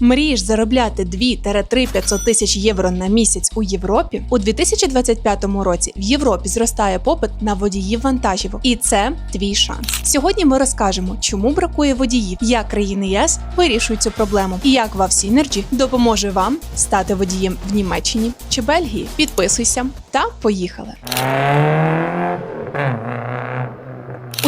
Мрієш заробляти 2-3 500 тисяч євро на місяць у Європі? У 2025 році в Європі зростає попит на водіїв вантажівок, і це твій шанс. Сьогодні ми розкажемо, чому бракує водіїв, як країни ЄС вирішують цю проблему, і як Вав Synergy допоможе вам стати водієм в Німеччині чи Бельгії. Підписуйся та поїхали.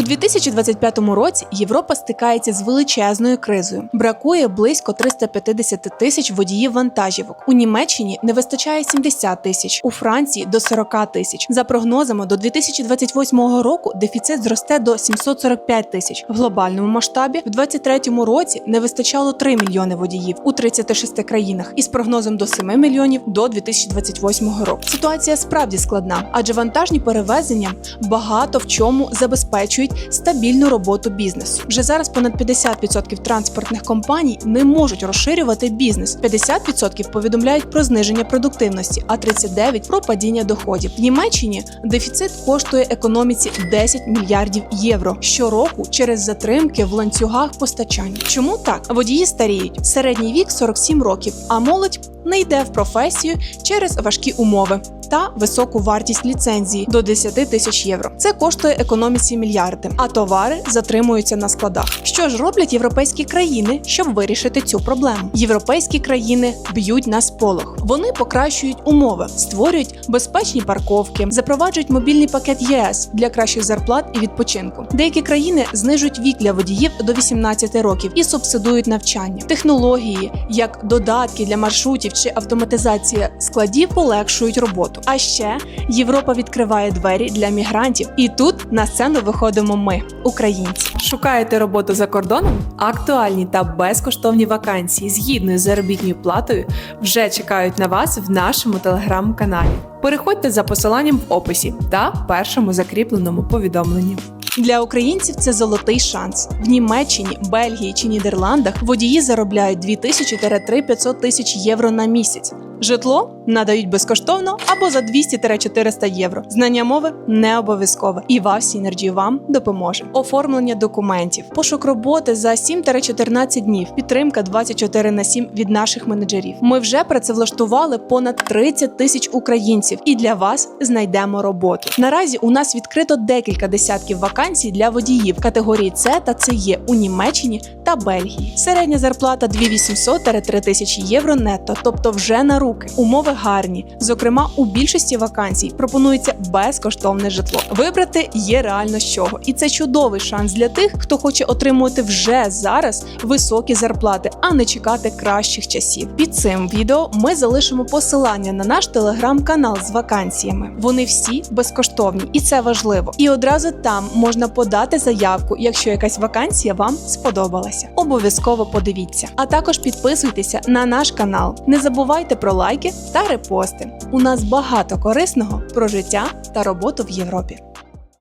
У 2025 році Європа стикається з величезною кризою. Бракує близько 350 тисяч водіїв вантажівок. У Німеччині не вистачає 70 тисяч, у Франції до 40 тисяч. За прогнозами, до 2028 року дефіцит зросте до 745 тисяч. В глобальному масштабі в 2023 році не вистачало 3 мільйони водіїв у 36 країнах із прогнозом до 7 мільйонів до 2028 року. Ситуація справді складна, адже вантажні перевезення багато в чому забезпечують стабільну роботу бізнесу. Вже зараз понад 50% транспортних компаній не можуть розширювати бізнес. 50% повідомляють про зниження продуктивності, а 39% – про падіння доходів. В Німеччині дефіцит коштує економіці 10 мільярдів євро щороку через затримки в ланцюгах постачання. Чому так? Водії старіють. Середній вік 47 років, а молодь не йде в професію через важкі умови та високу вартість ліцензії до 10 тисяч євро. Це коштує економіці мільярди, а товари затримуються на складах. Що ж роблять європейські країни, щоб вирішити цю проблему? Європейські країни б'ють на сполох. Вони покращують умови, створюють безпечні парковки, запроваджують мобільний пакет ЄС для кращих зарплат і відпочинку. Деякі країни знижують вік для водіїв до 18 років і субсидують навчання. Технології, як додатки для маршрутів чи автоматизація складів, полегшують роботу. А ще Європа відкриває двері для мігрантів, і тут на сцену виходимо ми, українці. Шукаєте роботу за кордоном? Актуальні та безкоштовні вакансії з заробітною платою вже чекають на вас в нашому телеграм-каналі. Переходьте за посиланням в описі та першому закріпленому повідомленні. Для українців це золотий шанс. В Німеччині, Бельгії чи Нідерландах водії заробляють 2000-3 500 тисяч євро на місяць. Житло надають безкоштовно або за 200-400 євро. Знання мови не обов'язкове. І Вав Synergy вам допоможе. Оформлення документів, пошук роботи за 7-14 днів, підтримка 24 на 7 від наших менеджерів. Ми вже працевлаштували понад 30 тисяч українців і для вас знайдемо роботу. Наразі у нас відкрито декілька десятків вакансій для водіїв категорії С та ЦЕ у Німеччині та Бельгії. Середня зарплата 2800-3000 тисячі євро нетто, тобто вже на руки. Умови гарні. Зокрема, у більшості вакансій пропонується безкоштовне житло. Вибрати є реально з чого, і це чудовий шанс для тих, хто хоче отримувати вже зараз високі зарплати, а не чекати кращих часів. Під цим відео ми залишимо посилання на наш телеграм-канал з вакансіями. Вони всі безкоштовні, і це важливо. І одразу там можна подати заявку, якщо якась вакансія вам сподобалася. Обов'язково подивіться. А також підписуйтеся на наш канал. Не забувайте про лайки та репости. У нас багато корисного про життя та роботу в Європі.